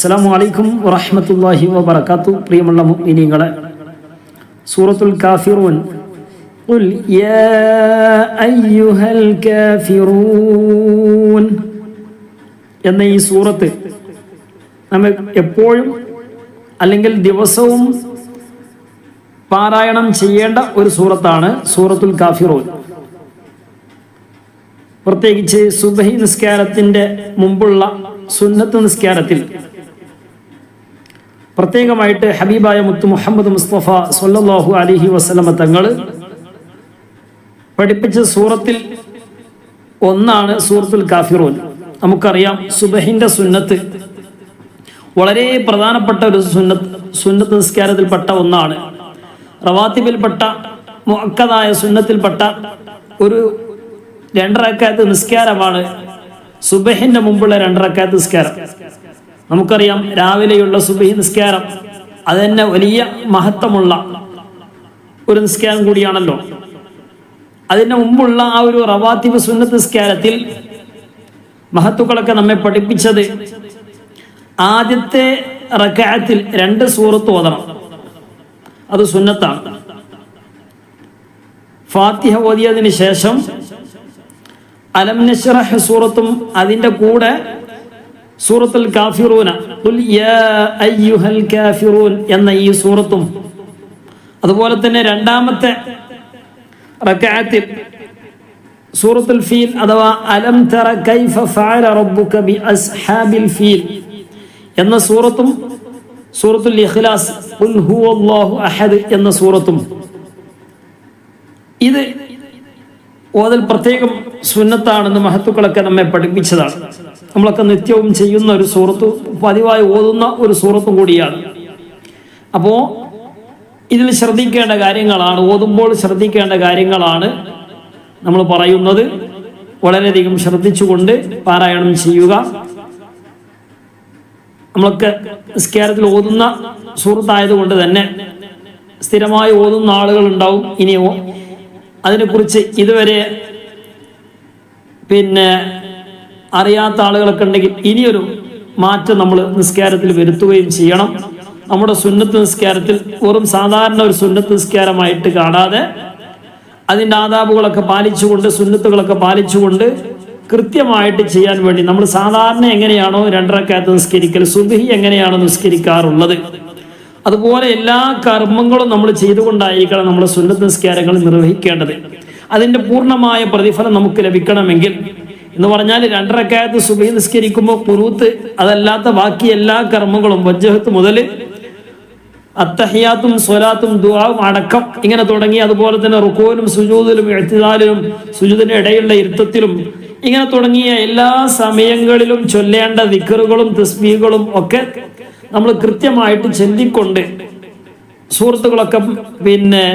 അസ്സാം വലൈക്കും വറഹമത്തല്ലാഹി വബർക്കാത്തു പ്രിയമുള്ള മുഅ്മിനീങ്ങളെ സൂറത്തുൽ കാഫിറൂൻ قل يا أيها الكافرون എന്ന ഈ സൂറത്ത് നമ്മൾ എപ്പോഴും അല്ലെങ്കിൽ ദിവസവും പാരായണം ചെയ്യേണ്ട ഒരു സൂറത്താണ് സൂറത്തുൽ കാഫിറൂൻ പ്രത്യേകിച്ച് സുബഹി നിസ്കാരത്തിന്റെ മുമ്പുള്ള സുന്നത്ത് നിസ്കാരത്തിൽ പ്രത്യേകമായിട്ട് ഹബീബായ മുത്തു മുഹമ്മദ് മുസ്തഫ സൊല്ലാഹു അലിഹി വസ്ലമ തങ്ങൾ പഠിപ്പിച്ച സൂറത്തിൽ ഒന്നാണ് സൂറത്തുൽ കാഫിറൂൻ. നമുക്കറിയാം സുബഹിന്റെ സുന്നത്ത് വളരെ പ്രധാനപ്പെട്ട ഒരു സുന്നത്ത് സുന്നത്ത് നിസ്കാരത്തിൽപ്പെട്ട ഒന്നാണ്. റവാത്തിബിൽപ്പെട്ട മുക്കതായ സുന്നത്തിൽപ്പെട്ട ഒരു രണ്ടരക്കാലത്ത് നിസ്കാരമാണ് സുബഹിന്റെ മുമ്പുള്ള രണ്ടരക്കാലത്ത് നിസ്കാരം. നമുക്കറിയാം രാവിലെയുള്ള സുബഹി നിസ്കാരം അത് തന്നെ വലിയ മഹത്വമുള്ള ഒരു നിസ്കാരം കൂടിയാണല്ലോ. അതിന് മുമ്പുള്ള ആ ഒരു റവാത്തിബ് സുന്നത്ത് നിസ്കാരത്തിൽ മഹത്തുക്കളൊക്കെ നമ്മെ പഠിപ്പിച്ചത് ആദ്യത്തെ റക്കായത്തിൽ രണ്ട് സൂറത്ത് ഓതണം. അത് സുന്നത്താണ്. ഫാത്തിഹ ഓതിയതിന് ശേഷം അലം സൂറത്തും അതിന്റെ കൂടെ സൂറത്തുൽ കാഫിറൂന. കാഫിറൂൻ എന്ന ഈ സൂറത്തും. അതുപോലെ തന്നെ രണ്ടാമത്തെ റക്അത്തിൽ സൂറത്തുൽ ഫീൽ അഥവാ അലം തറ കൈഫ ഫഅല റബ്ബുക ബി അസ്ഹാബിൽ ഫീൽ എന്ന സൂറത്തും സൂറത്തുൽ ഇഖ്ലാസ് ഖുൽ ഹുവല്ലാഹു അഹദ് എന്ന സൂറത്തും. ഇത് ഓതൽ പ്രത്യേകം സുന്നത്താണെന്ന് മഹത്തുക്കളൊക്കെ നമ്മെ പഠിപ്പിച്ചതാണ്. നമ്മളൊക്കെ നിത്യവും ചെയ്യുന്ന ഒരു സുഹൃത്തു പതിവായി ഓതുന്ന ഒരു സുഹൃത്തും കൂടിയാണ്. അപ്പോൾ ഇതിൽ ശ്രദ്ധിക്കേണ്ട കാര്യങ്ങളാണ് ഓതുമ്പോൾ ശ്രദ്ധിക്കേണ്ട കാര്യങ്ങളാണ് നമ്മൾ പറയുന്നത്. വളരെയധികം ശ്രദ്ധിച്ചുകൊണ്ട് പാരായണം ചെയ്യുക. നമ്മൾക്ക് നിസ്കാരത്തിൽ ഓതുന്ന സുഹൃത്തായതുകൊണ്ട് തന്നെ സ്ഥിരമായി ഓതുന്ന ആളുകൾ ഉണ്ടാവും. ഇനിയോ അതിനെക്കുറിച്ച് ഇതുവരെ പിന്നെ അറിയാത്ത ആളുകളൊക്കെ ഉണ്ടെങ്കിൽ ഇനിയൊരു മാറ്റം നമ്മൾ നിസ്കാരത്തിൽ വരുത്തുകയും ചെയ്യണം. നമ്മുടെ സുന്നത്ത് നിസ്കാരത്തിൽ വെറും സാധാരണ ഒരു സുന്നത്ത് നിസ്കാരമായിട്ട് കാണാതെ അതിന്റെ ആദാബുകളൊക്കെ പാലിച്ചുകൊണ്ട് സുന്നത്തുകളൊക്കെ പാലിച്ചുകൊണ്ട് കൃത്യമായിട്ട് ചെയ്യാൻ വേണ്ടി നമ്മൾ സാധാരണ എങ്ങനെയാണോ രണ്ടരക്കകത്ത് നിസ്കരിക്കൽ സുബിഹി എങ്ങനെയാണോ നിസ്കരിക്കാറുള്ളത്. അതുപോലെ എല്ലാ കർമ്മങ്ങളും നമ്മൾ ചെയ്തുകൊണ്ടായിരിക്കണം നമ്മുടെ സുന്നത്ത് നിസ്കാരങ്ങൾ നിർവഹിക്കേണ്ടത്. അതിന്റെ പൂർണമായ പ്രതിഫലം നമുക്ക് ലഭിക്കണമെങ്കിൽ എന്ന് പറഞ്ഞാൽ രണ്ടരക്കായത്ത് സുബഹി നിസ്കരിക്കുമ്പോൾ കുനൂത്ത് അതല്ലാത്ത ബാക്കി എല്ലാ കർമ്മങ്ങളും വജ്ജഹത്ത് മുതൽ അത്തഹിയാത്തും സ്വലാത്തും ദുആവും അടക്കം ഇങ്ങനെ തുടങ്ങി. അതുപോലെ തന്നെ റുക്കോലും സുജൂതിലും എഴുത്തിതാലിലും സുജൂദിന്റെ ഇടയിലുള്ള ഇരുത്തത്തിലും ഇങ്ങനെ തുടങ്ങിയ എല്ലാ സമയങ്ങളിലും ചൊല്ലേണ്ട വിക്കറുകളും തസ്ബീകളും ഒക്കെ നമ്മൾ കൃത്യമായിട്ട് ചെല്ലിക്കൊണ്ട് സുഹൃത്തുക്കളൊക്കെ പിന്നെ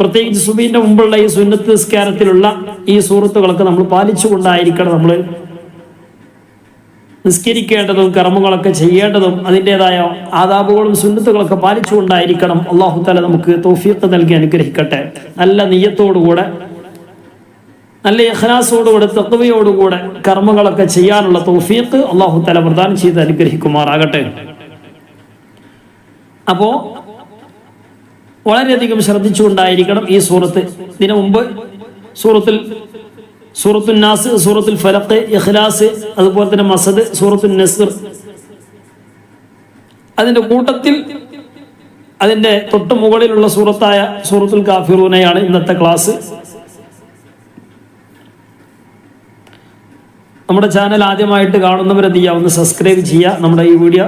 പ്രത്യേകിച്ച് സുബീന്റെ മുമ്പുള്ള ഈ സുന്നത്ത് നിസ്കാരത്തിലുള്ള ഈ സുഹൃത്തുക്കളൊക്കെ നമ്മൾ പാലിച്ചുകൊണ്ടായിരിക്കണം നമ്മൾ നിസ്കരിക്കേണ്ടതും കർമ്മങ്ങളൊക്കെ ചെയ്യേണ്ടതും അതിന്റെതായ ആദാബുകളും സുന്നത്തുകളൊക്കെ പാലിച്ചുകൊണ്ടായിരിക്കണം. അള്ളാഹു തല നമുക്ക് തോഫീത്ത് നൽകി അനുഗ്രഹിക്കട്ടെ. നല്ല നെയ്യത്തോടുകൂടെ നല്ല ഇഖ്ലാസോടുകൂടെ തത്വയോടുകൂടെ കർമ്മങ്ങളൊക്കെ ചെയ്യാനുള്ള തോഫീത്ത് അള്ളാഹു തല പ്രദാനം ചെയ്ത് അനുഗ്രഹിക്കുമാറാകട്ടെ. അപ്പോ വളരെയധികം ശ്രദ്ധിച്ചുകൊണ്ടായിരിക്കണം ഈ സൂറത്ത്. ഇതിനു മുമ്പ് സൂറത്തിൽ സൂറത്തുൽ നാസ് സൂറത്തുൽ ഫലഖ് ഇഖ്ലാസ് അതുപോലെ തന്നെ മസദ് സൂറത്തുൽ നസ്ർ. അതിന്റെ കൂട്ടത്തിൽ അതിന്റെ തൊട്ട് മുകളിലുള്ള സൂറത്തായ സൂറത്തുൽ കാഫിറൂനയാണ് ഇന്നത്തെ ക്ലാസ്. നമ്മുടെ ചാനൽ ആദ്യമായിട്ട് കാണുന്നവർ എന്ത് ചെയ്യുക? ഒന്ന് സബ്സ്ക്രൈബ് ചെയ്യുക. നമ്മുടെ ഈ വീഡിയോ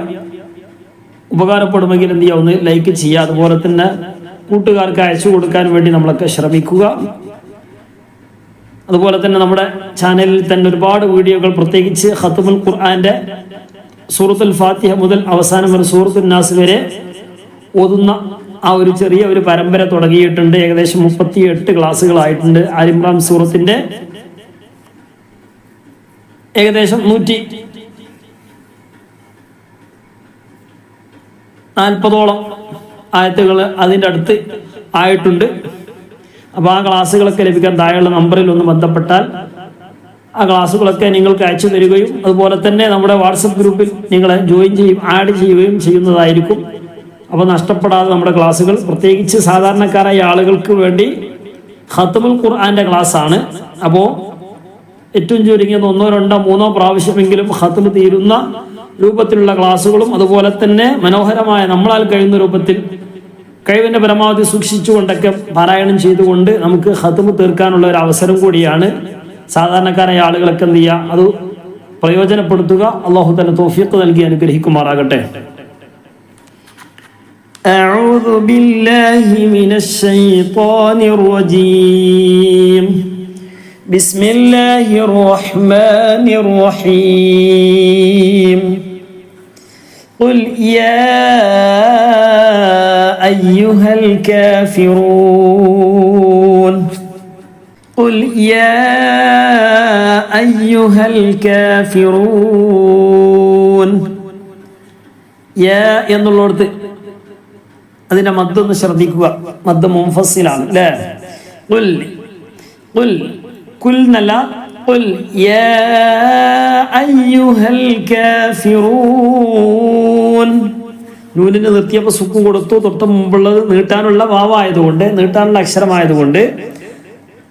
ഉപകാരപ്പെടുമെങ്കിൽ എന്ത് ചെയ്യുക? ഒന്ന് ലൈക്ക് ചെയ്യുക. അതുപോലെ തന്നെ കൂട്ടുകാർക്ക് അയച്ചു കൊടുക്കാൻ വേണ്ടി നമ്മളൊക്കെ ശ്രമിക്കുക. അതുപോലെ തന്നെ നമ്മുടെ ചാനലിൽ തന്നെ ഒരുപാട് വീഡിയോകൾ പ്രത്യേകിച്ച് ഹത്തുമുൽ ഖുർആാന്റെ സൂറത്തുൽ ഫാത്തിഹ മുതൽ അവസാനം വരെ സൂറത്തുൽ നാസ് വരെ ഓതുന്ന ആ ഒരു ചെറിയ ഒരു പരമ്പര തുടങ്ങിയിട്ടുണ്ട്. ഏകദേശം മുപ്പത്തി എട്ട് ക്ലാസ്സുകളായിട്ടുണ്ട് ആലിമ്രാം സൂറത്തിന്റെ ഏകദേശം നൂറ്റി നാൽപ്പതോളം ആയത്തുകൾ അതിന്റെ അടുത്ത് ആയിട്ടുണ്ട്. അപ്പോൾ ആ ക്ലാസ്സുകളൊക്കെ ലഭിക്കാൻ താഴെയുള്ള നമ്പറിൽ ഒന്ന് ബന്ധപ്പെട്ടാൽ ആ ക്ലാസ്സുകളൊക്കെ നിങ്ങൾക്ക് അയച്ചു തരികയും അതുപോലെ തന്നെ നമ്മുടെ വാട്സപ്പ് ഗ്രൂപ്പിൽ നിങ്ങളെ ജോയിൻ ചെയ്യും ആഡ് ചെയ്യുകയും ചെയ്യുന്നതായിരിക്കും. അപ്പോൾ നഷ്ടപ്പെടാതെ നമ്മുടെ ക്ലാസ്സുകൾ പ്രത്യേകിച്ച് സാധാരണക്കാരായ ആളുകൾക്ക് വേണ്ടി ഖത്തമുൽ ഖുർആാന്റെ ആണ് അപ്പോൾ ഏറ്റവും ചുരുങ്ങിയത് ഒന്നോ രണ്ടോ മൂന്നോ പ്രാവശ്യമെങ്കിലും ഖത്തം തീരുന്ന രൂപത്തിലുള്ള ക്ലാസ്സുകളും അതുപോലെ തന്നെ മനോഹരമായ നമ്മളാൽ കഴിയുന്ന രൂപത്തിൽ കഴിവിന്റെ പരമാവധി സൂക്ഷിച്ചുകൊണ്ടൊക്കെ പാരായണം ചെയ്തുകൊണ്ട് നമുക്ക് ഖത്തമ് തീർക്കാനുള്ള ഒരു അവസരം കൂടിയാണ് സാധാരണക്കാരായ ആളുകളൊക്കെ എന്ത് ചെയ്യുക അത് പ്രയോജനപ്പെടുത്തുക അള്ളാഹു തന്നെ തോഫിയത്ത് നൽകി അനുഗ്രഹിക്കുമാറാകട്ടെ أعوذ بالله من الشيطان الرجيم بسم الله الرحمن الرحيم قل يا أيها الكافرون قل يا أيها الكافرون يا എന്നുള്ളിടത്ത് അതിന്റെ മദ്ദൊന്ന് ശ്രദ്ധിക്കുക മദ്ദ മുംഫസിലാണ് അല്ലേ കുൽ കുൽ കുൽ എന്നല്ല കുൽ യാ അയ്യുഹൽ കാഫിറൂൻ നൂലിന് നിർത്തിയപ്പോൾ സുക്ക് കൊടുത്തു തൊട്ട് മുമ്പുള്ളത് നീട്ടാനുള്ള വാവായതുകൊണ്ട് നീട്ടാനുള്ള അക്ഷരമായതുകൊണ്ട്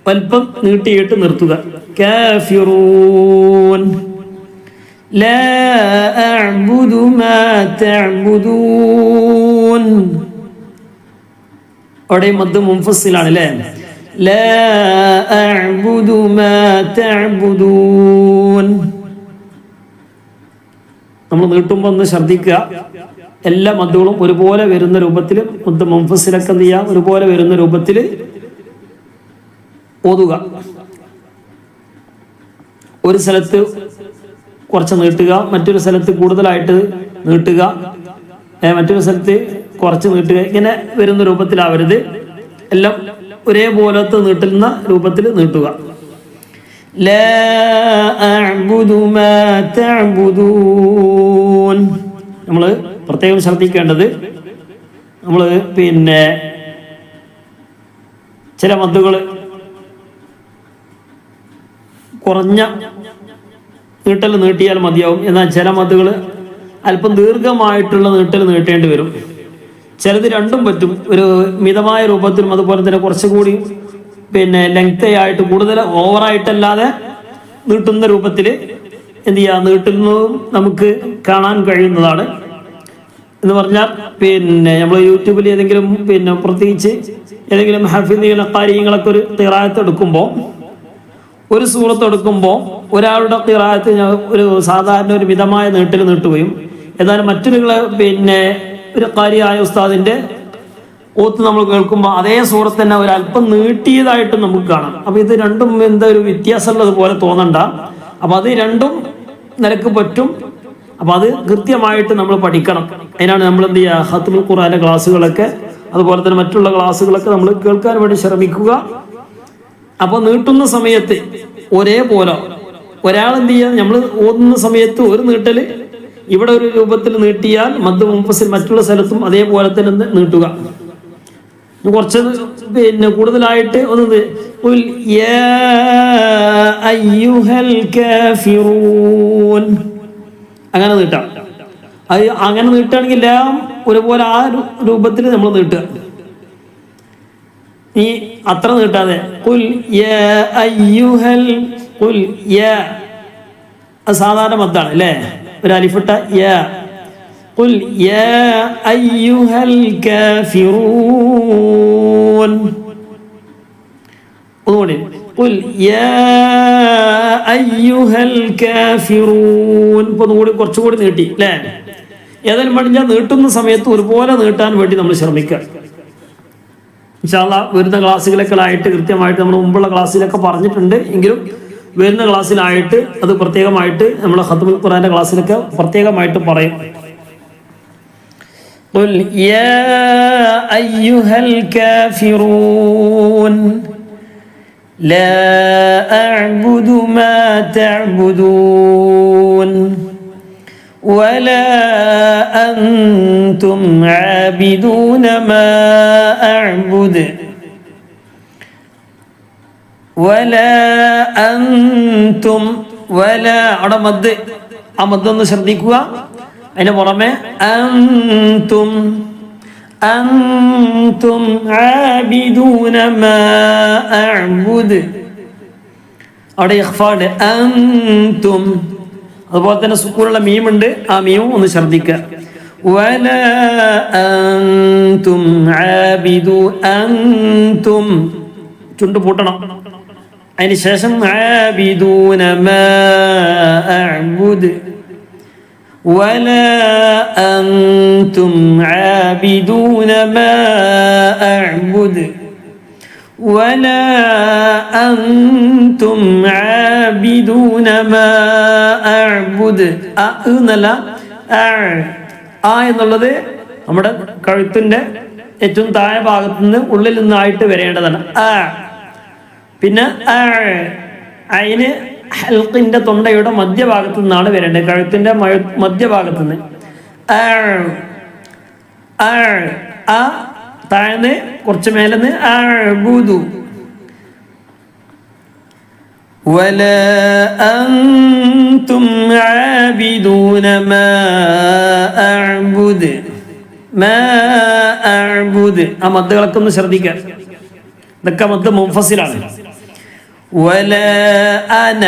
അല്പം നീട്ടിയിട്ട് നിർത്തുക കാഫിറൂൻ لا أعبد ما تعبدون അവിടെ മദ് മുൻഫസിലാണ് അല്ലേ لا أعبد ما تعبدون നമ്മൾ നീട്ടുമ്പോൾ ഒന്ന് ശ്രദ്ധിക്കുക എല്ലാ മദ്ദുകളും ഒരുപോലെ വരുന്ന രൂപത്തിൽ മുദ്ദ മുൻഫസിലൊക്കെ എന്ത് ചെയ്യുക ഒരുപോലെ വരുന്ന രൂപത്തിൽ ഓതുക ഒരു സ്ഥലത്ത് കുറച്ച് നീട്ടുക മറ്റൊരു സ്ഥലത്ത് കൂടുതലായിട്ട് നീട്ടുക ഏ, മറ്റൊരു സ്ഥലത്ത് കുറച്ച് നീട്ടുക ഇങ്ങനെ വരുന്ന രൂപത്തിലാവരുത് എല്ലാം ഒരേപോലത്തെ നീട്ടുന്ന രൂപത്തിൽ നീട്ടുക. നമ്മൾ പ്രത്യേകം ശ്രദ്ധിക്കേണ്ടത് നമ്മൾ പിന്നെ ചില മദ്ദുകൾ കുറഞ്ഞ നീട്ടൽ നീട്ടിയാൽ മതിയാവും. എന്നാൽ ചില മദ്ദുകൾ അല്പം ദീർഘമായിട്ടുള്ള നീട്ടൽ നീട്ടേണ്ടി വരും. ചിലത് രണ്ടും പറ്റും. ഒരു മിതമായ രൂപത്തിലും അതുപോലെ തന്നെ കുറച്ചുകൂടി പിന്നെ ലെങ്ത് ആയിട്ട് കൂടുതൽ ഓവറായിട്ടല്ലാതെ നീട്ടുന്ന രൂപത്തിൽ എന്ത് ചെയ്യുക നീട്ടുന്നതും നമുക്ക് കാണാൻ കഴിയുന്നതാണ്. എന്ന് പറഞ്ഞാൽ പിന്നെ നമ്മൾ യൂട്യൂബിൽ ഏതെങ്കിലും പിന്നെ പ്രത്യേകിച്ച് ഏതെങ്കിലും ഹഫീദ് കാര്യങ്ങളൊക്കെ ഒരു തിറായത്ത് എടുക്കുമ്പോൾ ഒരു സൂറത്ത് എടുക്കുമ്പോൾ ഒരാളുടെ തിറായത്ത് ഒരു സാധാരണ ഒരു മിതമായ നീട്ടിൽ നീട്ടുകയും എന്നാൽ മറ്റൊരു പിന്നെ ഒരു കാര്യമായ ഉസ്താദിന്റെ ഓത്ത് നമ്മൾ കേൾക്കുമ്പോൾ അതേ സൂറത്ത് തന്നെ ഒരു അല്പം നീട്ടിയതായിട്ട് നമുക്ക് കാണാം. അപ്പൊ ഇത് രണ്ടും എന്താ ഒരു വ്യത്യാസമുള്ളത് പോലെ തോന്നണ്ട. അപ്പൊ അത് രണ്ടും നിനക്ക് പറ്റും. അപ്പൊ അത് കൃത്യമായിട്ട് നമ്മൾ പഠിക്കണം. അതിനാണ് നമ്മൾ എന്ത് ചെയ്യുക? ഹത്തുൽ ഖുറാന്റെ ക്ലാസ്സുകളൊക്കെ അതുപോലെ തന്നെ മറ്റുള്ള ക്ലാസ്സുകളൊക്കെ നമ്മൾ കേൾക്കാൻ വേണ്ടി ശ്രമിക്കുക. അപ്പോൾ നീട്ടുന്ന സമയത്ത് ഒരേപോലെ ഒരാൾ എന്ത് ചെയ്യുക? നമ്മൾ ഓതുന്ന സമയത്ത് ഒരു നീട്ടൽ ഇവിടെ ഒരു രൂപത്തിൽ നീട്ടിയാൽ മദ് മുമ്പസിൽ മറ്റുള്ള സ്ഥലത്തും അതേപോലെ തന്നെ നീട്ടുക. കുറച്ച് പിന്നെ കൂടുതലായിട്ട് ഒന്ന് അങ്ങനെ നീട്ടാം. അത് അങ്ങനെ നീട്ടുകയാണെങ്കിൽ എല്ലാം ഒരുപോലെ ആ രൂപത്തിൽ നമ്മൾ നീട്ടുക. നീ അത്ര നീട്ടാതെ സാധാരണ മദ്ദാണ് അല്ലേ? ഒരു അലിഫിട്ട യാ കുറച്ചുകൂടി നീട്ടി അല്ലേ? ഏതായാലും പഠിച്ചാൽ നീട്ടുന്ന സമയത്ത് ഒരുപോലെ നീട്ടാൻ വേണ്ടി നമ്മൾ ശ്രമിക്കുക. വരുന്ന ക്ലാസ്സുകളൊക്കെ ആയിട്ട് കൃത്യമായിട്ട് നമ്മൾ മുമ്പുള്ള ക്ലാസ്സിലൊക്കെ പറഞ്ഞിട്ടുണ്ട്. എങ്കിലും വരുന്ന ക്ലാസ്സിലായിട്ട് അത് പ്രത്യേകമായിട്ട് നമ്മൾ ഹത്തുൽ ഖുറാന്റെ ക്ലാസ്സിലൊക്കെ പ്രത്യേകമായിട്ട് പറയും قل يا أيها الكافرون لا أعبد ما تعبدون ولا أنتم عابدون ما أعبد വല അന്തും വല അവിടെ മദ്. ആ മദ് ഒന്ന് ശ്രദ്ധിക്കുക. അതിന് പുറമെ അന്തും അന്തും ആബിദൂന മാ അഅ്ബുദ്. അവിടെ ഇഖ്ഫാണ് അന്തും അതുപോലെ തന്നെ സുക്കൂനുള്ള മീമുണ്ട്. ആ മീമും ഒന്ന് ശ്രദ്ധിക്കുക. വല അന്തും ആബിദു അന്തും ചുണ്ട് പൂട്ടണം. അതിന് ശേഷം ആബിദൂന മാ അഅ്ബുദ് ولا أنتم عابدون ما أعبد ولا أنتم عابدون ما أعبد അ എന്നല്ല ആ ആ എന്നുള്ളത് നമ്മുടെ കഴുത്തിൻ്റെ ഏറ്റവും താഴെ ഭാഗത്തു നിന്ന് ഉള്ളിൽ നിന്നായിട്ട് വരേണ്ടതാണ് ആ പിന്നെ ആ അതിന് ഹൽക്കിന്റെ തൊണ്ടയുടെ മധ്യഭാഗത്തു നിന്നാണ് വരേണ്ടത് കഴുത്തിന്റെ മഴ- മധ്യഭാഗത്തു നിന്ന് ആ ആ ആ താഴ്ന്ന് കുറച്ച് മേലെന്ന് ആ ബൂതു ولا أنتم عابدون ما أعبد ما أعبد ആ മദ്ദുകളൊക്കെ ഒന്ന് ശ്രദ്ധിക്കുക ഇതൊക്കെ മദ് മുൻഫസിലാണ് അന.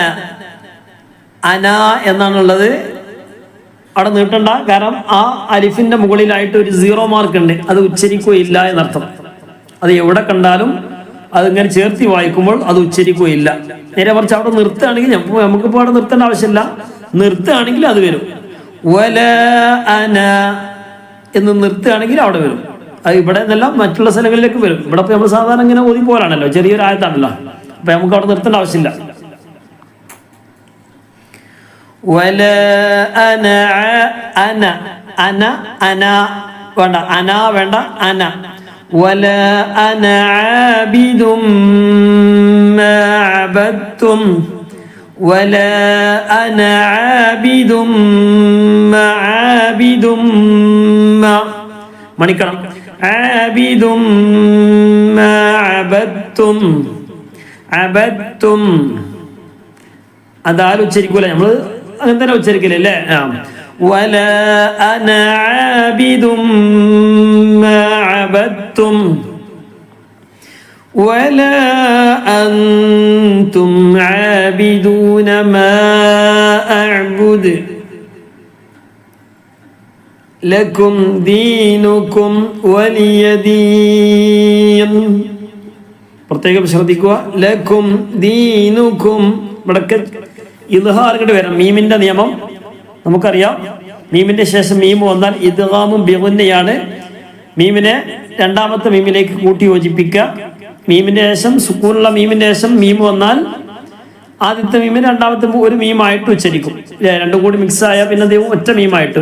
അന എന്നാണുള്ളത്. അവിടെ നീട്ടണ്ട. കാരണം ആ അലിഫിന്റെ മുകളിലായിട്ട് ഒരു സീറോ മാർക്ക് ഉണ്ട്. അത് ഉച്ചരിക്കുകയില്ല എന്നർത്ഥം. അത് എവിടെ കണ്ടാലും അതിങ്ങനെ ചേർത്തി വായിക്കുമ്പോൾ അത് ഉച്ചരിക്കുകയില്ല. നേരെ മറിച്ച് അവിടെ നിർത്തുകയാണെങ്കിൽ നമുക്കിപ്പോൾ അവിടെ നിർത്തേണ്ട ആവശ്യമില്ല. നിർത്തുകയാണെങ്കിൽ അത് വരും. അന എന്ന് നിർത്തുകയാണെങ്കിൽ അവിടെ വരും. അത് ഇവിടെ നിന്നെല്ലാം മറ്റുള്ള സ്ഥലങ്ങളിലേക്ക് വരും. ഇവിടെ ഇപ്പോൾ നമ്മൾ സാധാരണ ഇങ്ങനെ ഓതി പോലാണല്ലോ ചെറിയൊരു ആയത്താണല്ലോ. അപ്പൊ നമുക്ക് അവിടെ നിർത്തേണ്ട ആവശ്യമില്ല ولا أنا ع- أنا أنا أنا വേണ്ട അന വേണ്ട അന ولا أنا عابد ما عبدتم ولا أنا عابد ما عابد ما മണിക്കണം عابد ما عبدتم عبدتم അതാരും ഉച്ചരിക്കൂല നമ്മള് അങ്ങനെ തന്നെ ഉച്ചരിക്കലേ അല്ലേ ആ വല അന ആബിദും മാ അബദ്തും ولا أنتم عابدون ما أعبد لكم دينكم ولي دين പ്രത്യേകം ശ്രദ്ധിക്കുക. ലക്കും ദീനുക്കും. ഇവിടക്ക് ഇദ്ഹാർ ഇങ്ങോട്ട് വരാം. മീമിന്റെ നിയമം നമുക്കറിയാം. മീമിന്റെ ശേഷം മീം വന്നാൽ ഇദ്ഹാമും ബിഹുന്നയാണ് മീമിനെ രണ്ടാമത്തെ മീമിലേക്ക് കൂട്ടി യോജിപ്പിക്കുക മീമിന്റെ ശേഷം സുക്കൂനുള്ള മീമിന്റെ ശേഷം മീം വന്നാൽ ആദ്യത്തെ മീമിന് രണ്ടാമത്തെ ഒരു മീമായിട്ട് ഉച്ചരിക്കും. രണ്ടും കൂടി മിക്സ് ആയാൽ പിന്നെ ദൈവം ഒറ്റ മീമായിട്ട്.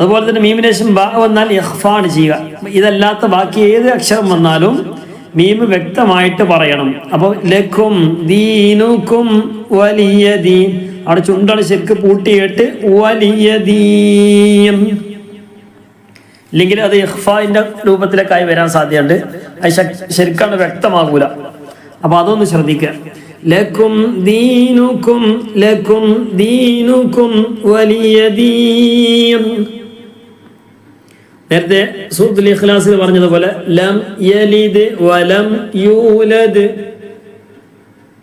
അതുപോലെ തന്നെ മീമിന് ശേഷം വന്നാൽ ഇഹ്ഫാണ് ചെയ്യുക. ഇതല്ലാത്ത ബാക്കി ഏത് അക്ഷരം വന്നാലും മീം വ്യക്തമായിട്ട് പറയണം. അപ്പോൾ ലഖും ദീനുക്കും വലിയ ദീൻ അവിടെ ചുണ്ടാണ് ശരിക്ക് പൂട്ടിയിട്ട് വലിയ ദീൻ ഇല്ലെങ്കിൽ അത് ഇഹ്ഫാന്റെ രൂപത്തിലേക്കായി വരാൻ സാധ്യതയുണ്ട്. അത് ശരിക്കാണ് വ്യക്തമാകൂല. അപ്പൊ അതൊന്ന് ശ്രദ്ധിക്കുക. ലക്കും ദീനുക്കും ലക്കും ദീനുക്കും വലിയ ദീൻ നേരത്തെ സൂത്തുൽ ഇഖ്ലാസിൽ പറഞ്ഞതുപോലെ ലം യലിദ് വലം യൂലദ്.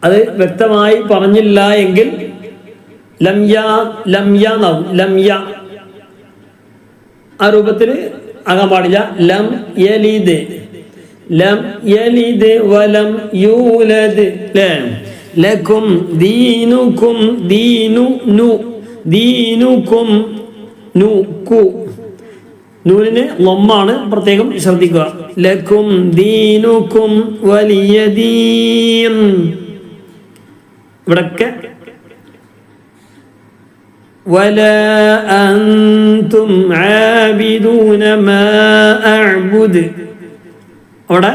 അത് വ്യക്തമായി പറഞ്ഞില്ല എങ്കിൽ ലം യാ ലം യാ എന്നാവും. ലം യാ. ആ രൂപത്തിൽ ആകാൻ പാടില്ല. ലം യലിദ്. ലം യലിദ് വലം യൂലദ്. ലേ ലക്കും ദീനുക്കും ദീനു നു. ദീനുക്കും നു കു നൂനിന് ലൊമ്മാണ് പ്രത്യേകം ശ്രദ്ധിക്കുക ലക്കും ദീനുക്കും വലിയ ദീൻ ഇവിടൊക്കെ ولا أنتم عابدون ما أعبد അവിടെ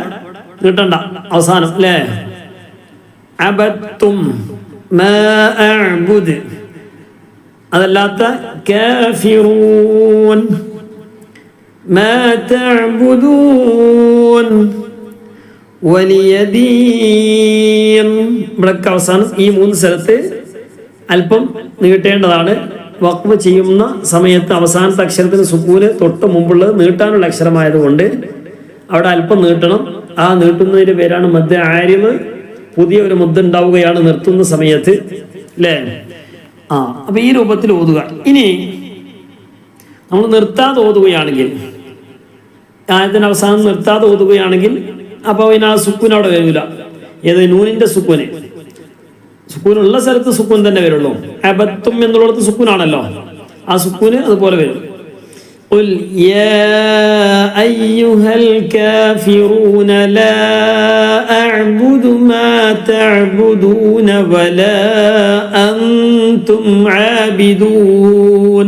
കിട്ടണ്ട അവസാനം അല്ലേ അബത്തും മാ അഅ്ബുദ് അതല്ലാത്ത കാഫിറൂൻ ما تعبدون വലിയദീൻ ഇവിടൊക്കെ അവസാനം ഈ മൂന്ന് സ്ഥലത്ത് അല്പം നീട്ടേണ്ടതാണ് വഖഫ് ചെയ്യുന്ന സമയത്ത് അവസാനത്തെ അക്ഷരത്തിന് സുക്കൂന് തൊട്ട് മുമ്പുള്ളത് നീട്ടാനുള്ള അക്ഷരമായതുകൊണ്ട് അവിടെ അല്പം നീട്ടണം ആ നീട്ടുന്നതിന്റെ പേരാണ് മധ്യ ആര്യവ് പുതിയ ഒരു മുദ്ദ ഉണ്ടാവുകയാണ് നിർത്തുന്ന സമയത്ത് അല്ലേ ആ അപ്പൊ ഈ രൂപത്തിൽ ഓതുക ഇനി നമ്മൾ നിർത്താതെ ഓതുകയാണെങ്കിൽ ആയത്തിന് അവസാനം നിർത്താതെ ഓതുകയാണെങ്കിൽ അപ്പൊ പിന്നെ ആ സുക്കൂൻ അവിടെ വരില്ല ഏത് നൂനിന്റെ സുക്കൂന് സുക്കൂൻ ഉള്ള സ്ഥലത്ത് സുക്കൂൻ തന്നെ വരുള്ളൂ അബത്തും എന്നുള്ളിടത്ത് സുക്കൂനാണല്ലോ ആ സുക്കൂന് അതുപോലെ വരും قل يا أيها الكافرون لا أعبد ما تعبدون ولا أنتم عابدون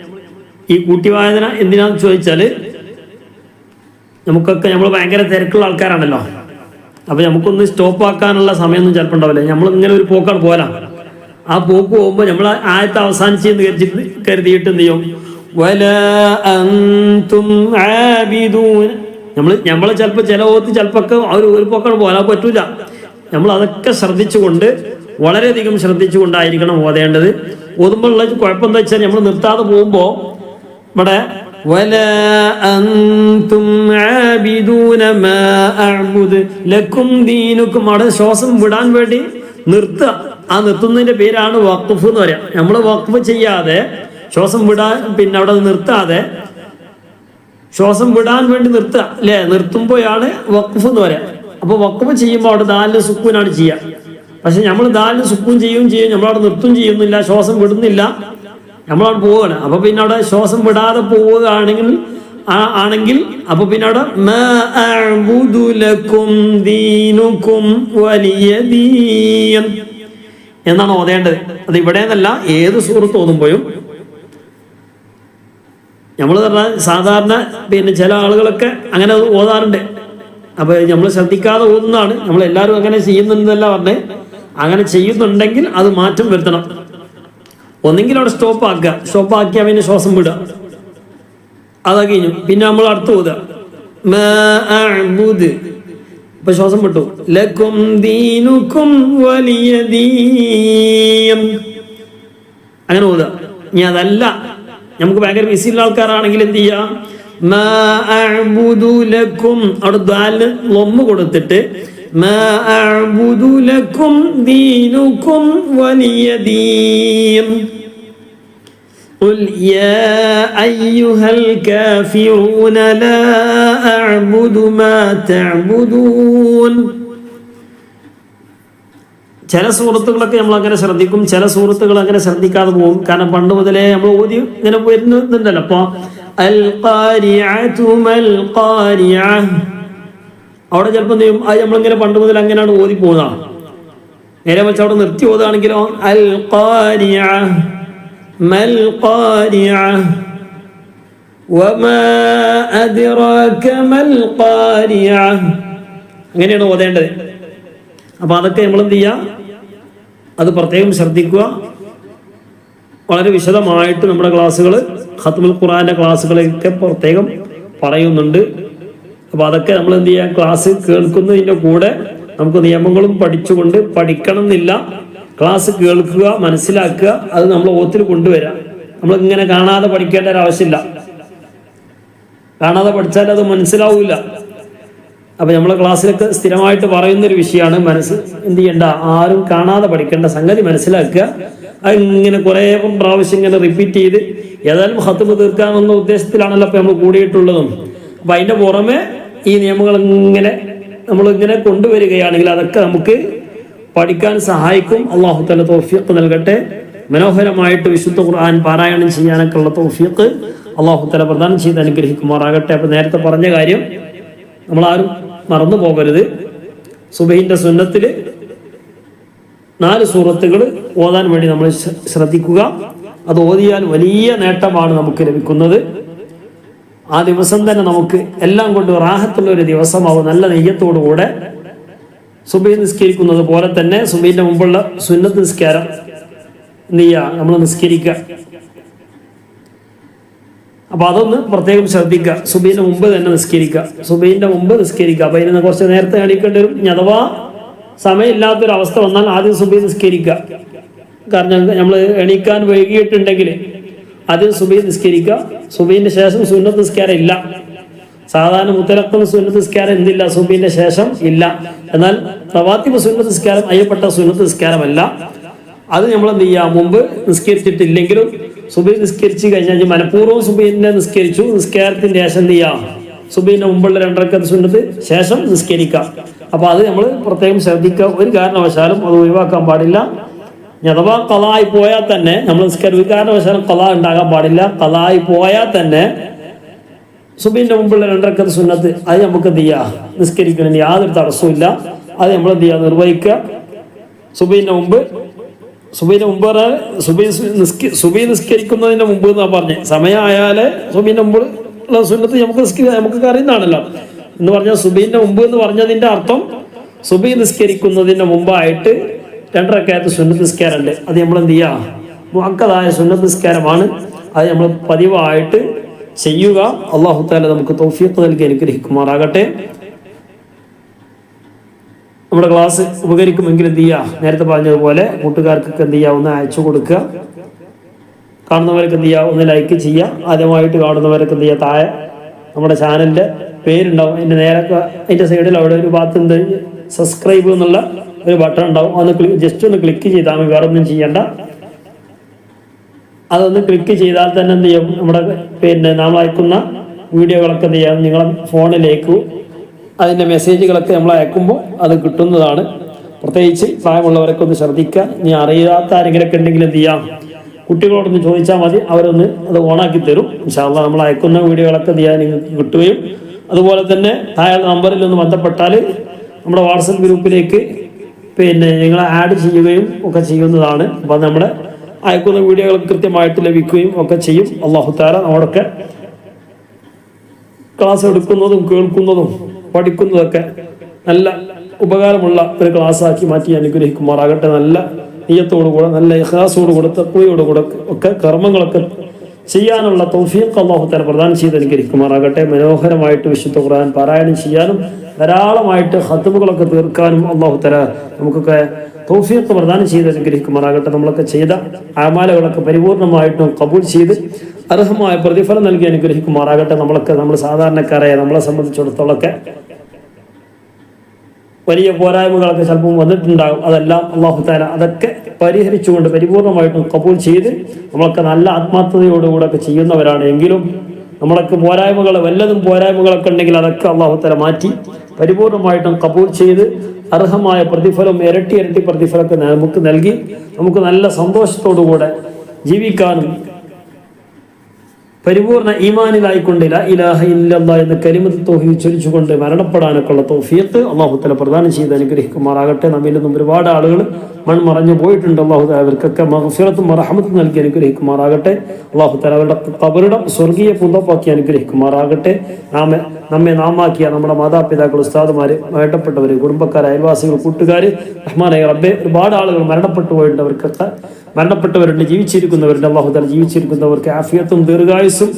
ഈ കൂട്ടിവായന എന്തിനാന്ന് ചോദിച്ചാൽ നമുക്കൊക്കെ നമ്മൾ ഭയങ്കര തിരക്കുള്ള ആൾക്കാരാണല്ലോ. അപ്പൊ നമുക്കൊന്ന് സ്റ്റോപ്പ് ആക്കാനുള്ള സമയമൊന്നും ചിലപ്പോൾ ഉണ്ടാവില്ല. നമ്മൾ ഇങ്ങനെ ഒരു പോക്കാണ് പോരാ. ആ പോക്ക് പോകുമ്പോൾ നമ്മൾ ആയത്തെ അവസാനിച്ചെന്ന് കരുതി കരുതിയിട്ട് എന്ത് ചെയ്യും? നമ്മൾ നമ്മൾ ചിലപ്പോൾ ചില ഓത്ത് ചിലപ്പോൾ ഒരു ഒരു പോക്കാണ് പോരാൻ പറ്റൂല. നമ്മൾ അതൊക്കെ ശ്രദ്ധിച്ചുകൊണ്ട് വളരെയധികം ശ്രദ്ധിച്ചുകൊണ്ടായിരിക്കണം ഓതേണ്ടത്. ഓതുമ്പോഴുള്ള കുഴപ്പം എന്താ വെച്ചാൽ നമ്മൾ നിർത്താതെ പോകുമ്പോൾ ഇവിടെ മാ അഅ്ബുദ് ലക്കും ദീനുക്കും അവിടെ ശ്വാസം വിടാൻ വേണ്ടി നിർത്തുക. ആ നിർത്തുന്നതിന്റെ പേരാണ് വഖഫ് എന്ന് പറയാം. നമ്മൾ വഖഫ് ചെയ്യാതെ ശ്വാസം വിടാൻ പിന്നെ അവിടെ നിർത്താതെ ശ്വാസം വിടാൻ വേണ്ടി നിർത്തുക. അല്ലേ? നിർത്തുമ്പോഴാണ് വഖഫ് എന്ന് പറയാം. അപ്പൊ വഖഫ് ചെയ്യുമ്പോൾ അവിടെ ദാലിന് സുക്കൂനാണ് ചെയ്യുക. പക്ഷെ നമ്മൾ ദാലിന് സുക്കൂൻ ചെയ്യും ചെയ്യും നമ്മളവിടെ നിർത്തും ചെയ്യുന്നില്ല ശ്വാസം വിടുന്നില്ല. നമ്മളവിടെ പോവുകയാണ്. അപ്പൊ പിന്നെ അവിടെ ശ്വാസം വിടാതെ പോവുകയാണെങ്കിൽ ആണെങ്കിൽ അപ്പൊ പിന്നെ അവിടെ എന്നാണ് ഓതേണ്ടത്. അത് ഇവിടെ നിന്നല്ല ഏത് സുഹൃത്ത് ഓതുമ്പോഴും. നമ്മൾ പറഞ്ഞാൽ സാധാരണ പിന്നെ ചില ആളുകളൊക്കെ അങ്ങനെ ഓതാറുണ്ട്. അപ്പൊ നമ്മൾ ശ്രദ്ധിക്കാതെ ഓതുന്നതാണ്. നമ്മൾ എല്ലാവരും അങ്ങനെ ചെയ്യുന്നുണ്ടെന്നല്ല പറഞ്ഞേ. അങ്ങനെ ചെയ്യുന്നുണ്ടെങ്കിൽ അത് മാറ്റം വരുത്തണം. ഒന്നെങ്കിൽ അവിടെ സ്റ്റോപ്പ് ആക്കുക. സ്റ്റോപ്പ് ആക്കിയാൽ പിന്നെ ശ്വാസം വിടുക. അതാ കഴിഞ്ഞു. പിന്നെ നമ്മൾ അടുത്ത് പോകുക ഇപ്പൊ ശ്വാസം വിട്ടു. ലക്കും ദീനുക്കും വലിയ ദീയം. അങ്ങനെ പോകുക ഇനി അതല്ല. നമുക്ക് ഭയങ്കര ബിസിയുള്ള ആൾക്കാരാണെങ്കിൽ എന്ത് ചെയ്യാം? അവിടെ ദ്വാലിന് കൊടുത്തിട്ട് ദീനുക്കും വലിയ ദീൻ قل يا أيها الكافرون لا أعبد ما تعبدون ചില സുഹൃത്തുക്കളൊക്കെ നമ്മൾ അങ്ങനെ ശ്രദ്ധിക്കും ചില സുഹൃത്തുക്കൾ അങ്ങനെ ശ്രദ്ധിക്കാതെ പോകും കാരണം പണ്ട് മുതലേ നമ്മൾ ഓതി ഇങ്ങനെ വരുന്നുണ്ടല്ലോ അപ്പൊ അൽ ഖാരിഅതു മൽ ഖാരിഅ അവിടെ ചിലപ്പോൾ എന്ത് ചെയ്യും അത് നമ്മളിങ്ങനെ പണ്ട് മുതൽ അങ്ങനെയാണ് ഓതി പോകുന്നതാണ് നേരെ വെച്ച് അവിടെ നിർത്തി ഓതുകയാണെങ്കിലോ അൽ ഖാരിഅ മൽ وما വമാ ما അങ്ങനെയാണ് ഓതേണ്ടത്. അപ്പോൾ അതൊക്കെ നമ്മൾ എന്ത് ചെയ്യുക അത് പ്രത്യേകം ശ്രദ്ധിക്കുക. വളരെ വിശദമായിട്ട് നമ്മുടെ ക്ലാസ്സുകൾ ഖത്മുൽ ഖുറാന്റെ ക്ലാസ്സുകളൊക്കെ പ്രത്യേകം പറയുന്നുണ്ട്. അപ്പോൾ അതൊക്കെ നമ്മൾ എന്ത് ചെയ്യുക ക്ലാസ് കേൾക്കുന്നതിന്റെ കൂടെ നമുക്ക് നിയമങ്ങളും പഠിച്ചുകൊണ്ട് പഠിക്കണം എന്നില്ല ക്ലാസ് കേൾക്കുക മനസ്സിലാക്കുക അത് നമ്മൾ ഓത്തിൽ കൊണ്ടുവരാം. നമ്മൾ ഇങ്ങനെ കാണാതെ പഠിക്കേണ്ട ഒരു ആവശ്യമില്ല കാണാതെ പഠിച്ചാൽ അത് മനസ്സിലാവില്ല അപ്പൊ നമ്മളെ ക്ലാസ്സിലൊക്കെ സ്ഥിരമായിട്ട് പറയുന്ന ഒരു വിഷയമാണ് മനസ്സ് എന്ത് ചെയ്യണ്ട ആരും കാണാതെ പഠിക്കേണ്ട സംഗതി മനസ്സിലാക്കുക. അത് ഇങ്ങനെ കുറെ പ്രാവശ്യം ഇങ്ങനെ റിപ്പീറ്റ് ചെയ്ത് ഏതായാലും ഹത്തുമ തീർക്കാമെന്ന ഉദ്ദേശത്തിലാണല്ലോ ഇപ്പൊ നമ്മൾ കൂടിയിട്ടുള്ളതും. അപ്പൊ അതിന്റെ പുറമെ ഈ നിയമങ്ങൾ ഇങ്ങനെ നമ്മൾ ഇങ്ങനെ കൊണ്ടുവരികയാണെങ്കിൽ അതൊക്കെ നമുക്ക് പഠിക്കാൻ സഹായിക്കും. അള്ളാഹു തല തോഫിയക്ക് നൽകട്ടെ. മനോഹരമായിട്ട് വിശുദ്ധ ഖുർആൻ പാരായണം ചെയ്യാനൊക്കെ ഉള്ള തോഫിയക്ക് അള്ളാഹു തല പ്രദാനം ചെയ്ത് അനുഗ്രഹിക്കുമാറാകട്ടെ. അപ്പൊ നേരത്തെ പറഞ്ഞ കാര്യം നമ്മൾ ആരും മറന്നു പോകരുത്. സുബഹിന്റെ സുന്നത്തിൽ നാല് സൂറത്തുകൾ ഓതാൻ വേണ്ടി നമ്മൾ ശ്രദ്ധിക്കുക. അത് ഓതിയാൽ വലിയ നേട്ടമാണ് നമുക്ക് ലഭിക്കുന്നത്. ആ ദിവസം തന്നെ നമുക്ക് എല്ലാം കൊണ്ട് റാഹത്തുള്ള ഒരു ദിവസമാവും. നല്ല നെയ്യത്തോടുകൂടെ സുബൈ നിസ്കരിക്കുന്നത് പോലെ തന്നെ സുബൈന്റെ മുമ്പുള്ള സുന്നത്ത് നിസ്കാരം ചെയ്യുക നമ്മൾ നിസ്കരിക്കുക. അപ്പൊ അതൊന്ന് പ്രത്യേകം ശ്രദ്ധിക്കുക. സുബൈന്റെ മുമ്പ് തന്നെ നിസ്കരിക്കുക. സുബൈന്റെ മുമ്പ് നിസ്കരിക്കുക. അപ്പൊ ഇതിന് കുറച്ച് നേരത്തെ എണീക്കേണ്ടി വരും. അഥവാ സമയമില്ലാത്തൊരു അവസ്ഥ വന്നാൽ ആദ്യം സുബൈ നിസ്കരിക്കുക. കാരണം നമ്മൾ എണീക്കാൻ വൈകിയിട്ടുണ്ടെങ്കിൽ ആദ്യം സുബൈ നിസ്കരിക്കുക. സുബൈന്റെ ശേഷം സുന്നത്ത് നിസ്കാരം ഇല്ല. സാധാരണ മുത്തലക്കുന്ന സുന്നത്ത് നിസ്കാരം എന്തില്ല? സുബിന്റെ ശേഷം ഇല്ല. എന്നാൽ പ്രവാത്തിബ് സുന്നത്ത് നിസ്കാരം അയ്യപ്പെട്ട സുന്നത്ത് നിസ്കാരമല്ല. അത് നമ്മൾ എന്ത് ചെയ്യാം? മുമ്പ് നിസ്കരിച്ചിട്ടില്ലെങ്കിലും സുബൈ നിസ്കരിച്ച് കഴിഞ്ഞാൽ മനഃപൂർവം സുബൈനെ നിസ്കരിച്ചു. നിസ്കാരത്തിന് ശേഷം എന്ത് ചെയ്യാം? സുബൈന്റെ മുമ്പുള്ള രണ്ടരക്കത്ത് സുന്നത്ത് ശേഷം നിസ്കരിക്കാം. അപ്പൊ അത് നമ്മൾ പ്രത്യേകം ശ്രദ്ധിക്കുക. ഒരു കാരണവശാലും അത് ഒഴിവാക്കാൻ പാടില്ല. അഥവാ കലായി പോയാൽ തന്നെ നമ്മൾ നിസ്കാരം ഒരു കാരണവശാലും കല ഉണ്ടാകാൻ പാടില്ല. കലായി പോയാൽ തന്നെ സുബൈന്റെ മുമ്പുള്ള രണ്ടരക്കത്ത് സുന്നത്ത് അത് നമുക്ക് എന്ത് ചെയ്യുക നിസ്കരിക്കുന്നതിന് യാതൊരു തടസ്സവും ഇല്ല അത് നമ്മൾ എന്ത് ചെയ്യുക നിർവഹിക്കുക. സുബീന്റെ മുമ്പ് സുബീന്റെ മുമ്പ് പറഞ്ഞാൽ സുബൈ നിസ്ക സുബൈ നിസ്കരിക്കുന്നതിന്റെ മുമ്പ് എന്നാ പറഞ്ഞത് സമയമായാലേ സുബീന്റെ മുമ്പ് ഉള്ള സുന്നത്ത് നമുക്ക് നിസ്കരിക്കുക നമുക്ക് അറിയുന്നതാണല്ലോ. എന്ന് പറഞ്ഞാൽ സുബീന്റെ മുമ്പ് എന്ന് പറഞ്ഞതിന്റെ അർത്ഥം സുബൈ നിസ്കരിക്കുന്നതിന്റെ മുമ്പായിട്ട് രണ്ടരക്കകത്ത് സുന്നത്ത് നിസ്കാരമുണ്ട്. അത് നമ്മൾ എന്ത് ചെയ്യാ? മുഹക്കതായ സുന്നത്ത് നിസ്കാരമാണ്. അത് നമ്മൾ പതിവായിട്ട് ചെയ്യുക. അള്ളാഹു താല നമുക്ക് തൗഫീഖ് നൽകി അനുഗ്രഹിക്കുമാറാകട്ടെ. നമ്മുടെ ക്ലാസ് ഉപകരിക്കുമെങ്കിൽ എന്ത് ചെയ്യുക നേരത്തെ പറഞ്ഞതുപോലെ കൂട്ടുകാർക്കൊക്കെ എന്ത് ചെയ്യുക ഒന്ന് അയച്ചു കൊടുക്കുക. കാണുന്നവർക്ക് എന്ത് ചെയ്യുക ഒന്ന് ലൈക്ക് ചെയ്യുക. ആദ്യമായിട്ട് കാണുന്നവരൊക്കെ എന്ത് ചെയ്യുക താഴെ നമ്മുടെ ചാനലിന്റെ പേരുണ്ടാവും. അതിന്റെ നേരെ അതിന്റെ സൈഡിൽ അവിടെ ഒരു ഭാഗത്ത് എന്ത് സബ്സ്ക്രൈബ് എന്നുള്ള ഒരു ബട്ടൺ ഉണ്ടാവും. അത് ജസ്റ്റ് ഒന്ന് ക്ലിക്ക് ചെയ്താൽ മതി. വേറെ ഒന്നും ചെയ്യണ്ട. അതൊന്ന് ക്ലിക്ക് ചെയ്താൽ തന്നെ എന്ത് ചെയ്യും? നമ്മുടെ പിന്നെ നാം അയക്കുന്ന വീഡിയോകളൊക്കെ എന്ത് ചെയ്യാം? നിങ്ങളെ ഫോണിലേക്ക് അതിന്റെ മെസ്സേജുകളൊക്കെ നമ്മൾ അയക്കുമ്പോൾ അത് കിട്ടുന്നതാണ്. പ്രത്യേകിച്ച് പ്രായമുള്ളവരൊക്കെ ഒന്ന് ശ്രദ്ധിക്കുക. ഇനി അറിയാത്ത ആരെങ്കിലൊക്കെ ഉണ്ടെങ്കിൽ എന്ത് ചെയ്യാം? കുട്ടികളോടൊന്ന് ചോദിച്ചാൽ മതി. അവരൊന്ന് അത് ഓണാക്കി തരും. ഇൻഷാല്ല നമ്മൾ അയക്കുന്ന വീഡിയോകളൊക്കെ എന്ത് ചെയ്യാൻ നിങ്ങൾക്ക് കിട്ടുകയും അതുപോലെ തന്നെ താഴെ നമ്പറിൽ ഒന്ന് ബന്ധപ്പെട്ടാൽ നമ്മുടെ വാട്സപ്പ് ഗ്രൂപ്പിലേക്ക് പിന്നെ നിങ്ങളെ ആഡ് ചെയ്യുകയും ഒക്കെ ചെയ്യുന്നതാണ്. അപ്പം നമ്മുടെ അയക്കുന്ന വീഡിയോകൾ കൃത്യമായിട്ട് ലഭിക്കുകയും ഒക്കെ ചെയ്യും. അള്ളാഹു താല നമ്മളൊക്കെ ക്ലാസ് എടുക്കുന്നതും കേൾക്കുന്നതും പഠിക്കുന്നതൊക്കെ നല്ല ഉപകാരമുള്ള ഒരു ക്ലാസ് ആക്കി മാറ്റി അനുഗ്രഹിക്കുമാറാകട്ടെ. നല്ല നീയത്തോടുകൂടെ നല്ല ഇഖ്ലാസോടുകൂടെ തത്വയോടുകൂടെ ഒക്കെ കർമ്മങ്ങളൊക്കെ ചെയ്യാനുള്ള തൗഫീഖ് അള്ളാഹു തല പ്രദാനം ചെയ്ത് അനുഗ്രഹിക്കുമാറാകട്ടെ. മനോഹരമായിട്ട് വിശുദ്ധ ഖുർആൻ പാരായണം ചെയ്യാനും ധാരാളമായിട്ട് ഹത്തുമുകളൊക്കെ തീർക്കാനും അള്ളാഹു തല നമുക്കൊക്കെ തൗഫീഖ് പ്രദാനം ചെയ്ത് അനുഗ്രഹിക്കുമാറാകട്ടെ. നമ്മളൊക്കെ ചെയ്ത ആമാലകളൊക്കെ പരിപൂർണമായിട്ടും കബൂൽ ചെയ്ത് അർഹമായ പ്രതിഫലം നൽകി അനുഗ്രഹിക്കുമാറാകട്ടെ. നമ്മളൊക്കെ നമ്മൾ സാധാരണക്കാരായ നമ്മളെ സംബന്ധിച്ചിടത്തോളമൊക്കെ വലിയ പോരായ്മകളൊക്കെ ചിലപ്പോൾ വന്നിട്ടുണ്ടാകും. അതെല്ലാം അള്ളാഹു താല അതൊക്കെ പരിഹരിച്ചുകൊണ്ട് പരിപൂർണമായിട്ടും കബൂൽ ചെയ്ത് നമ്മളൊക്കെ നല്ല ആത്മാർത്ഥതയോടുകൂടെ ഒക്കെ ചെയ്യുന്നവരാണ്. എങ്കിലും നമ്മളൊക്കെ പോരായ്മകൾ വല്ലതും പോരായ്മകളൊക്കെ ഉണ്ടെങ്കിൽ അതൊക്കെ അള്ളാഹു താല മാറ്റി പരിപൂർണമായിട്ടും കബൂൽ ചെയ്ത് അർഹമായ പ്രതിഫലം ഇരട്ടി ഇരട്ടി പ്രതിഫലമൊക്കെ നമുക്ക് നൽകി നമുക്ക് നല്ല സന്തോഷത്തോടുകൂടെ ജീവിക്കാനും പരിപൂർണ ഈമാനിലായിക്കൊണ്ട് ലാ ഇലാഹ ഇല്ലല്ലാ എന്ന കരിമത്ത് തോഹി ഉച്ചരിച്ചുകൊണ്ട് മരണപ്പെടാനൊക്കെയുള്ള തോഫിയത്ത് അള്ളാഹുത്തല തല പ്രദാനം ചെയ്ത് അനുഗ്രഹിക്കുമാറാകട്ടെ. നമ്മിൽ നിന്നും ഒരുപാട് ആളുകൾ മൺമറഞ്ഞു പോയിട്ടുണ്ട്. അള്ളാഹു തല അവർക്കൊക്കെ മഹഫിറത്തും മറഹമത്തും നൽകി അനുഗ്രഹിക്കുമാറാകട്ടെ. അള്ളാഹുത്തല തല അവരുടെ കബറിടം സ്വർഗീയ പുന്തപ്പാക്കി അനുഗ്രഹിക്കുമാറാകട്ടെ. നാമെ നമ്മെ നാമാക്കിയ നമ്മുടെ മാതാപിതാക്കൾ ഉസ്താദുമാർ വേണ്ടപ്പെട്ടവർ കുടുംബക്കാർ അയൽവാസികൾ കൂട്ടുകാർ റഹ്മാനായ റബ്ബെ ഒരുപാട് ആളുകൾ മരണപ്പെട്ടു പോയിട്ടുണ്ട് മരണപ്പെട്ടവരുണ്ട് ജീവിച്ചിരിക്കുന്നവരുണ്ട്. അള്ളാഹു താല ജീവിച്ചിരിക്കുന്നവർക്ക് ആഫിയത്തും ദീർഘായുസും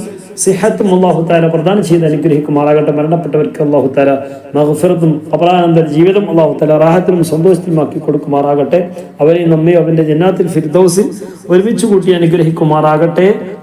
സിഹത്തും അള്ളാഹു താല പ്രദാനം ചെയ്ത് അനുഗ്രഹിക്കുമാറാകട്ടെ. മരണപ്പെട്ടവർക്ക് അള്ളാഹു താല മഹഫിറത്തും അപരാനന്ദ ജീവിതം അള്ളാഹു താല റാഹത്തിലും സന്തോഷത്തിലുമാക്കി കൊടുക്കുമാറാകട്ടെ. അവരെയും നമ്മെ അവന്റെ ജന്നാത്തിൽ ഫിർദൌസിൽ ഒരുമിച്ച് കൂട്ടി അനുഗ്രഹിക്കുമാറാകട്ടെ.